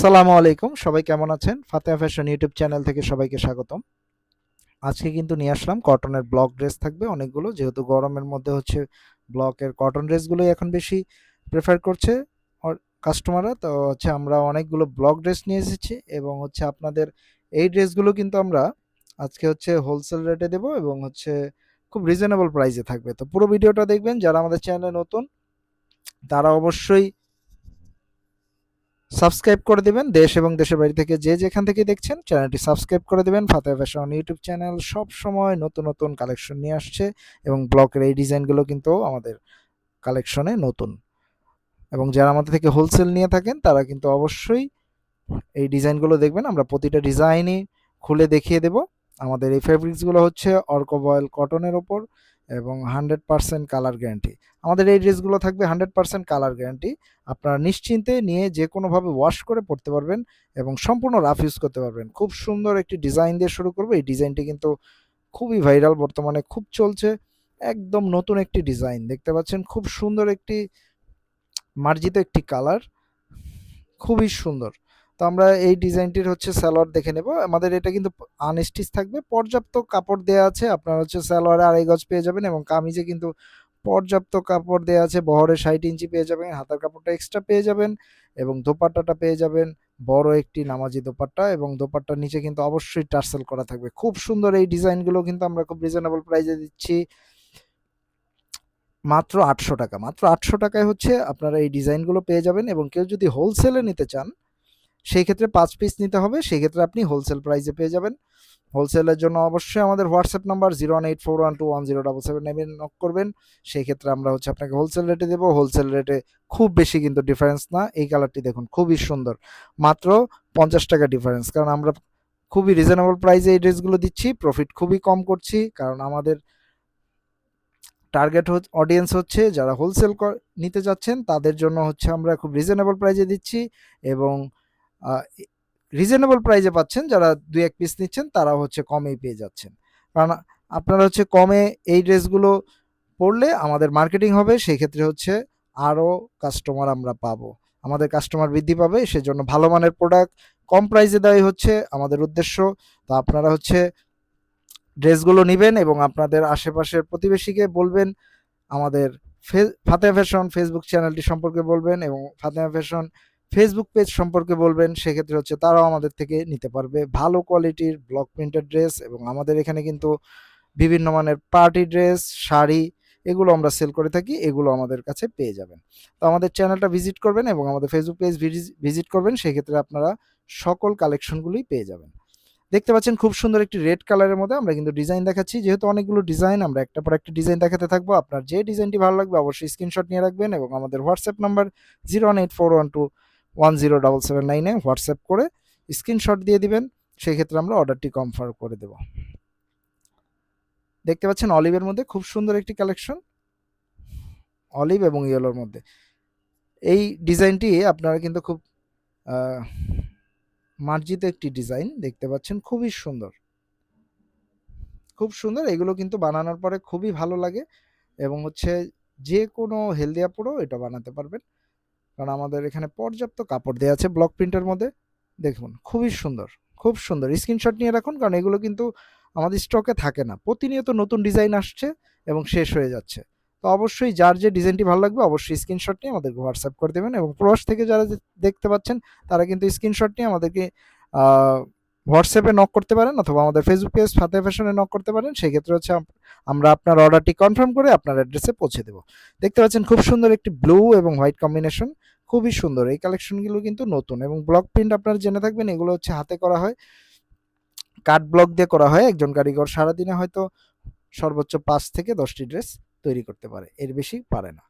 আসসালামু আলাইকুম। সবাই কেমন আছেন? ফাতেহা ফ্যাশন ইউটিউব চ্যানেল থেকে সবাইকে স্বাগতম। আজকে কিন্তু নিয়ে আসলাম কটনের ব্লক ড্রেস থাকবে অনেকগুলো, যেহেতু গরমের মধ্যে হচ্ছে ব্লকের কটন ড্রেসগুলোই এখন বেশি প্রেফার করছে কাস্টমাররা তো হচ্ছে আমরা অনেকগুলো ব্লক ড্রেস নিয়ে এসেছি এবং হচ্ছে আপনাদের এই ড্রেসগুলো কিন্তু আমরা আজকে হচ্ছে হোলসেল রেটে দেবো এবং হচ্ছে খুব রিজনেবল প্রাইসে থাকবে। তো পুরো ভিডিওটা দেখবেন, যারা আমাদের চ্যানেলে নতুন, তারা অবশ্যই সাবস্ক্রাইব করে দিবেন। দেশ এবং দেশের বাড়ি থেকে যে যেখান থেকে দেখছেন, চ্যানেলটি সাবস্ক্রাইব করে দিবেন। ফাতে ফ্যাশন ইউটিউব চ্যানেল সব সময় নতুন নতুন কালেকশন নিয়ে আসছে এবং ব্লকের এই ডিজাইনগুলো কিন্তু আমাদের কালেকশনে নতুন। এবং যারা আমাদের থেকে হোলসেল নিয়ে থাকেন, তারা কিন্তু অবশ্যই এই ডিজাইনগুলো দেখবেন। আমরা প্রতিটা ডিজাইনই খুলে দেখিয়ে দেব। আমাদের এই ফেব্রিক্সগুলো হচ্ছে অর্কোবয়েল কটনের ওপর। এবং হান্ড্রেড পারসেন্ট কালার গ্যারান্টি আমাদের এই ড্রেসগুলো থাকবে হান্ড্রেড পারসেন্ট কালার গ্যারান্টি আপনারা নিশ্চিন্তে নিয়ে যে কোনোভাবে ওয়াশ করে পড়তে পারবেন এবং সম্পূর্ণ রাফ ইউজ করতে পারবেন। খুব সুন্দর একটি ডিজাইন দিয়ে শুরু করব। এই ডিজাইনটি কিন্তু খুবই ভাইরাল বর্তমানে খুব চলছে। একদম নতুন একটি ডিজাইন দেখতে পাচ্ছেন, খুব সুন্দর একটি মার্জিত একটি কালার খুবই সুন্দর। তো আমরা এই ডিজাইনটির হচ্ছে স্যালোয়ার দেখে নেব। আমাদের এটা কিন্তু আনস্টিচ থাকবে। পর্যাপ্ত কাপড় দেওয়া আছে, আপনার হচ্ছে স্যালোয়ারে আড়াই গজ পেয়ে যাবেন এবং কামিজে কিন্তু পর্যাপ্ত কাপড় দেওয়া আছে, বহরে ষাট ইঞ্চি পেয়ে যাবেন, হাতার কাপড়টা এক্সট্রা পেয়ে যাবেন এবং দোপাট্টাটা পেয়ে যাবেন, বড় একটি নামাজি দোপাট্টা এবং দোপাট্টার নিচে কিন্তু অবশ্যই টার্সেল করা থাকবে। খুব সুন্দর এই ডিজাইনগুলো কিন্তু আমরা খুব রিজনেবল প্রাইসে দিচ্ছি। মাত্র আটশো টাকা, মাত্র আটশো টাকায় হচ্ছে আপনারা এই ডিজাইনগুলো পেয়ে যাবেন এবং কেউ যদি হোলসেলে নিতে চান সেই ক্ষেত্রে পাঁচ পিস নিতে হবে, সেই ক্ষেত্রে আপনি হোলসেল প্রাইসে পেয়ে যাবেন। হোলসেলের জন্য অবশ্যই আমাদের WhatsApp number zero one eight four one two one zero double seven nine knock করবেন। সেই ক্ষেত্রে আমরা হচ্ছে আপনাকে হোলসেল রেটে দেবো। হোলসেল রেটে খুব বেশি কিন্তু ডিফারেন্স না। এই কালারটি দেখুন, খুবই সুন্দর। মাত্র পঞ্চাশ টাকা ডিফারেন্স কারণ আমরা খুবই রিজনেবল প্রাইসে এই ড্রেসগুলো দিচ্ছি প্রফিট খুবই কম করছি। কারণ আমাদের টার্গেট অডিয়েন্স হচ্ছে, যারা হোলসেল নিতে যাচ্ছেন, তাদের জন্য হচ্ছে আমরা খুব রিজনেবল প্রাইসে দিচ্ছি। এবং রিজনেবল প্রাইসে পাচ্ছেন, যারা দুই এক পিস নিচ্ছেন তারা হচ্ছে কমেই পেয়ে যাচ্ছেন। কারণ আপনারা হচ্ছে কমে এই ড্রেসগুলো পড়লে আমাদের মার্কেটিং হবে সেই ক্ষেত্রে হচ্ছে আরও কাস্টমার আমরা পাবো। আমাদের কাস্টমার বৃদ্ধি পাবে, সেজন্য ভালো মানের প্রোডাক্ট কম প্রাইসে দেওয়াই হচ্ছে আমাদের উদ্দেশ্য। তো আপনারা হচ্ছে ড্রেসগুলো নেবেন এবং আপনাদের আশেপাশের প্রতিবেশীকে বলবেন, আমাদের ফাতেহা ফ্যাশন ফেসবুক চ্যানেলটি সম্পর্কে বলবেন এবং ফাতেহা ফ্যাশন ফেসবুক পেজ সম্পর্কে বলবেন, সেক্ষেত্রে হচ্ছে তারাও আমাদের থেকে নিতে পারবে। ভালো কোয়ালিটির ব্লক প্রিন্টেড ড্রেস এবং আমাদের এখানে কিন্তু বিভিন্ন মানের পার্টি ড্রেস শাড়ি এগুলো আমরা সেল করে থাকি, এগুলো আমাদের কাছে পেয়ে যাবেন। তো আমাদের চ্যানেলটা ভিজিট করবেন এবং আমাদের ফেসবুক পেজ ভিজিট করবেন, সেক্ষেত্রে আপনারা সকল কালেকশনগুলোই পেয়ে যাবেন। দেখতে পাচ্ছেন খুব সুন্দর একটি রেড কালারের মধ্যে আমরা কিন্তু ডিজাইন দেখাচ্ছি। যেহেতু অনেকগুলো ডিজাইন আমরা একটা পর একটা ডিজাইন দেখাতে থাকব। আপনার যে ডিজাইনটি ভালো লাগবে, অবশ্যই স্ক্রিনশট নিয়ে রাখবেন এবং আমাদের WhatsApp number zero one eight four one two one zero double seven নাইনে হোয়াটসঅ্যাপ করে স্ক্রিনশট দিয়ে দিবেন, সেই ক্ষেত্রে আমরা অর্ডারটি কনফার্ম করে দেব। দেখতে পাচ্ছেন অলিভের মধ্যে খুব সুন্দর একটি কালেকশন অলিভ এবং ইয়েলোর মধ্যে। এই ডিজাইনটি আপনারা কিন্তু খুব মার্জিত একটি ডিজাইন দেখতে পাচ্ছেন খুবই সুন্দর। খুব সুন্দর, এগুলো কিন্তু বানানোর পরে খুবই ভালো লাগে এবং হচ্ছে যে কোনো হেলদি আপুরও এটা বানাতে পারবেন। কারণ আমাদের এখানে পর্যাপ্ত কাপড় দেওয়া আছে ব্লক প্রিন্টের মধ্যে। দেখুন, খুবই সুন্দর, খুব সুন্দর। স্ক্রিনশট নিয়ে রাখুন, কারণ এগুলো কিন্তু আমাদের স্টকে থাকে না। প্রতিনিয়ত নতুন ডিজাইন আসছে এবং শেষ হয়ে যাচ্ছে। তো অবশ্যই যার যে ডিজাইনটি ভালো লাগবে, অবশ্যই স্ক্রিনশট নিয়ে আমাদেরকে হোয়াটসঅ্যাপ করে দেবেন এবং প্রবাস থেকে যারা দেখতে পাচ্ছেন, তারা কিন্তু স্ক্রিনশট নিয়ে আমাদেরকে হোয়াটসঅ্যাপে নক করতে পারেন অথবা আমাদের ফেসবুক পেজ ফাতে ফ্যাশনে নক করতে পারেন। সেই ক্ষেত্রে হচ্ছে আমরা আপনার অর্ডারটি কনফার্ম করে আপনার অ্যাড্রেসে পৌঁছে দেবো। দেখতে পাচ্ছেন খুব সুন্দর একটি ব্লু এবং হোয়াইট কম্বিনেশন খুবই সুন্দর। এই কালেকশনগুলো কিন্তু নতুন এবং ব্লক প্রিন্ট আপনারা জেনে থাকবেন, এগুলো হচ্ছে হাতে করা হয়। কাঠ ব্লক দিয়ে করা হয়, একজন কারিগর সারাদিনে হয়তো সর্বোচ্চ পাঁচ থেকে দশটি ড্রেস তৈরি করতে পারে, এর বেশি পারে না।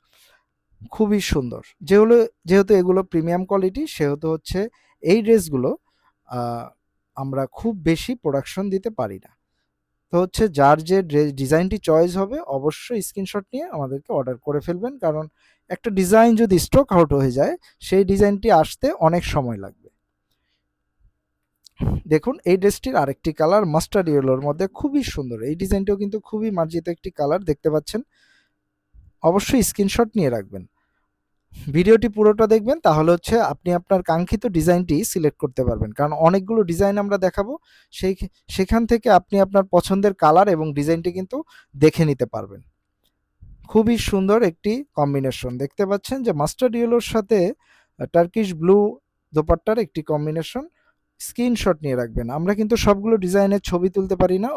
খুবই সুন্দর। যেগুলো যেহেতু এগুলো প্রিমিয়াম কোয়ালিটি সেহেতু হচ্ছে এই ড্রেসগুলো আমরা খুব বেশি প্রোডাকশন দিতে পারি না। তো হচ্ছে যার যে ডিজাইনটি চয়েস হবে, অবশ্যই স্ক্রিনশট নিয়ে আমাদেরকে অর্ডার করে ফেলবেন। কারণ একটা ডিজাইন যদি স্টক আউট হয়ে যায়, সেই ডিজাইনটি আসতে অনেক সময় লাগবে। দেখুন, এই ড্রেসটির আরেকটি কালার মাস্টার ইয়েলোর মধ্যে খুবই সুন্দর। এই ডিজাইনটাও কিন্তু খুবই মার্জিত একটি কালার দেখতে পাচ্ছেন? অবশ্যই স্ক্রিনশট নিয়ে রাখবেন। ভিডিওটি পুরোটা দেখবেন, তাহলে হচ্ছে আপনি আপনার কাঙ্ক্ষিত ডিজাইনটি সিলেক্ট করতে পারবেন। কারণ অনেকগুলো ডিজাইন আমরা দেখাবো, সেই সেখান থেকে আপনি আপনার পছন্দের কালার এবং ডিজাইনটি কিন্তু দেখে নিতে পারবেন। খুবই সুন্দর একটি কম্বিনেশন। দেখতে পাচ্ছেন যে মাস্টার্ড ইয়েলোর সাথে টার্কিশ ব্লু দোপাট্টার একটি কম্বিনেশন। স্ক্রিনশট নিয়ে রাখবেন। আমরা কিন্তু সবগুলো ডিজাইনের ছবি তুলতে পারি না।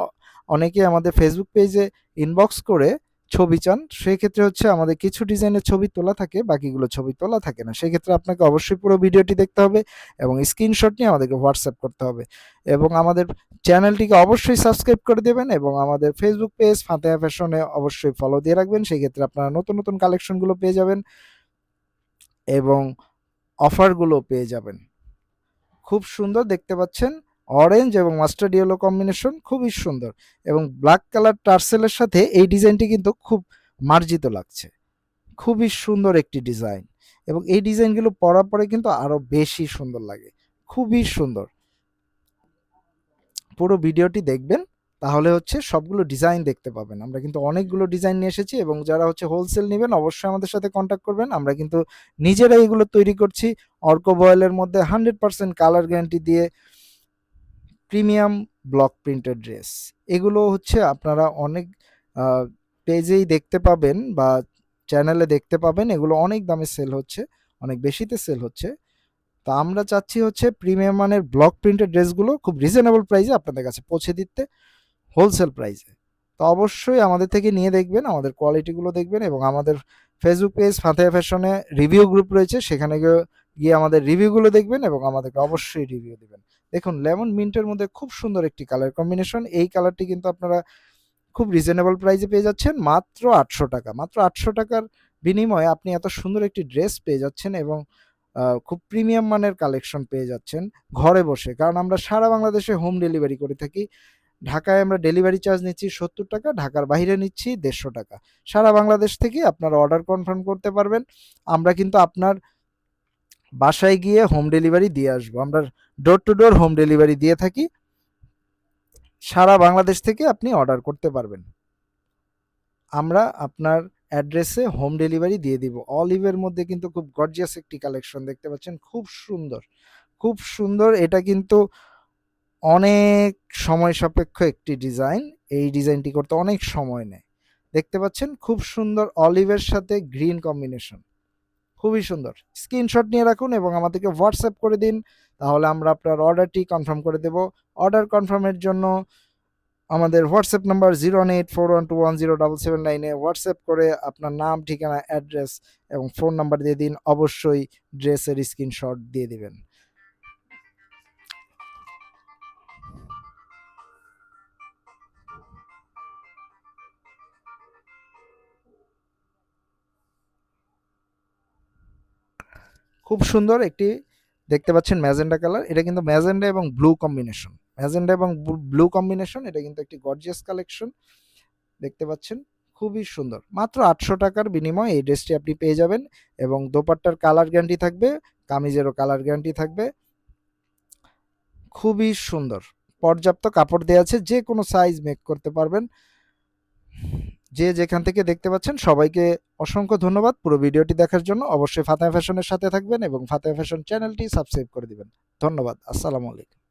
অনেকে আমাদের ফেসবুক পেজে ইনবক্স করে ছবি চান, সেক্ষেত্রে হচ্ছে আমাদের কিছু ডিজাইনের ছবি তোলা থাকে, বাকিগুলো ছবি তোলা থাকে না। সেক্ষেত্রে আপনাকে অবশ্যই পুরো ভিডিওটি দেখতে হবে এবং স্ক্রিনশট নিয়ে আমাদেরকে হোয়াটসঅ্যাপ করতে হবে। এবং আমাদের চ্যানেলটিকে অবশ্যই সাবস্ক্রাইব করে দেবেন এবং আমাদের ফেসবুক পেজ ফাতেহা ফ্যাশনে অবশ্যই ফলো দিয়ে রাখবেন। সেই ক্ষেত্রে আপনারা নতুন নতুন কালেকশনগুলো পেয়ে যাবেন এবং অফারগুলো পেয়ে যাবেন। খুব সুন্দর দেখতে পাচ্ছেন। অরেঞ্জ এবং মাস্টার্ড ইয়েলো কম্বিনেশন খুবই সুন্দর এবং ব্ল্যাক কালার টার্সেলের সাথে এই ডিজাইনটি কিন্তু খুব মার্জিত লাগছে। খুবই সুন্দর একটি ডিজাইন এবং এই ডিজাইনগুলো পরার পরে কিন্তু আরও বেশি সুন্দর লাগে, খুবই সুন্দর। পুরো ভিডিওটি দেখবেন, তাহলে হচ্ছে সবগুলো ডিজাইন দেখতে পাবেন। আমরা কিন্তু অনেকগুলো ডিজাইন নিয়ে এসেছি এবং যারা হচ্ছে হোলসেল নেবেন অবশ্যই আমাদের সাথে কন্ট্যাক্ট করবেন। আমরা কিন্তু নিজেরাই এগুলো তৈরি করছি। অর্ক বয়েলের মধ্যে হান্ড্রেড পার্সেন্ট কালার গ্যারান্টি দিয়ে প্রিমিয়াম ব্লক প্রিন্টেড ড্রেস। এগুলো হচ্ছে আপনারা অনেক পেজেই দেখতে পাবেন বা চ্যানেলে দেখতে পাবেন। এগুলো অনেক দামে সেল হচ্ছে, অনেক বেশিতে সেল হচ্ছে। তো আমরা চাচ্ছি হচ্ছে প্রিমিয়াম মানের ব্লক প্রিন্টেড ড্রেসগুলো খুব রিজনেবল প্রাইসে আপনাদের কাছে পৌঁছে দিতে, হোলসেল প্রাইসে। তো অবশ্যই আমাদের থেকে নিয়ে দেখবেন, আমাদের কোয়ালিটিগুলো দেখবেন এবং আমাদের ফেসবুক পেজ ফাতেহা ফ্যাশনে রিভিউ গ্রুপ রয়েছে, সেখানে গিয়ে আমাদের রিভিউগুলো দেখবেন এবং আমাদেরকে অবশ্যই রিভিউ দিবেন। দেখুন লেমন মিন্টের মধ্যে খুব সুন্দর একটি কালার কম্বিনেশন এই কালারটি কিন্তু আপনারা খুব রিজনেবল প্রাইসে পেয়ে যাচ্ছেন। মাত্র আটশো টাকা। মাত্র আটশো টাকার বিনিময়ে আপনি এত সুন্দর একটি ড্রেস পেয়ে যাচ্ছেন এবং খুব প্রিমিয়াম মানের কালেকশন পেয়ে যাচ্ছেন ঘরে বসে। কারণ আমরা সারা বাংলাদেশে হোম ডেলিভারি করে থাকি। ঢাকায় আমরা ডেলিভারি চার্জ নিচ্ছি সত্তর টাকা, ঢাকার বাইরে নিচ্ছি দেড়শো টাকা। সারা বাংলাদেশ থেকে আপনারা অর্ডার কনফার্ম করতে পারবেন। আমরা কিন্তু আপনার বাসায় গিয়ে হোম ডেলিভারি দিয়ে আসব। আমরা door to door home delivery দিয়ে থাকি। সারা বাংলাদেশ থেকে আপনি অর্ডার করতে পারবেন। আমরা আপনার অ্যাড্রেসে হোম ডেলিভারি দিয়ে দিব। অলিভের মধ্যে কিন্তু খুব গর্জিয়াস একটি কালেকশন দেখতে পাচ্ছেন। খুব সুন্দর। খুব সুন্দর। এটা কিন্তু অনেক সময় সাপেক্ষ একটি ডিজাইন এই ডিজাইনটি করতে অনেক সময় নেয়। দেখতে পাচ্ছেন? খুব সুন্দর অলিভের সাথে গ্রিন কম্বিনেশন খুবই সুন্দর। স্ক্রিনশট নিয়ে রাখুন এবং আমাদেরকে হোয়াটসঅ্যাপ করে দিন, তাহলে আমরা আপনার অর্ডারটি কনফার্ম করে দেব। অর্ডার কনফার্মের জন্য আমাদের WhatsApp number zero one eight four one two one zero double seven নাইনে হোয়াটসঅ্যাপ করে আপনার নাম, ঠিকানা অ্যাড্রেস এবং ফোন নাম্বার দিয়ে দিন। অবশ্যই ড্রেসের স্ক্রিনশট দিয়ে দিবেন। খুব সুন্দর একটি দেখতে পাচ্ছেন ম্যাজেন্ডা কালার। এটা কিন্তু ম্যাজেন্ডা এবং ব্লু কম্বিনেশন। ম্যাজেন্ডা এবং ব্লু কম্বিনেশন, এটা কিন্তু একটি গর্জিয়াস কালেকশন। দেখতে পাচ্ছেন, খুবই সুন্দর। মাত্র আটশো টাকার বিনিময়ে এই ড্রেসটি আপনি পেয়ে যাবেন এবং দোপাট্টার কালার গ্যারান্টি থাকবে, কামিজেরও কালার গ্যারান্টি থাকবে। খুবই সুন্দর। পর্যাপ্ত কাপড় দেওয়া আছে, যে কোনো সাইজ মেক করতে পারবেন। যে যেখান থেকে দেখতে পাচ্ছেন, সবাইকে অসংখ্য ধন্যবাদ। পুরো ভিডিওটি দেখার জন্য অবশ্যই ফাতেহা ফ্যাশনের সাথে থাকবেন এবং ফাতেহা ফ্যাশন চ্যানেলটি সাবস্ক্রাইব করে দিবেন। ধন্যবাদ। আসসালামু আলাইকুম।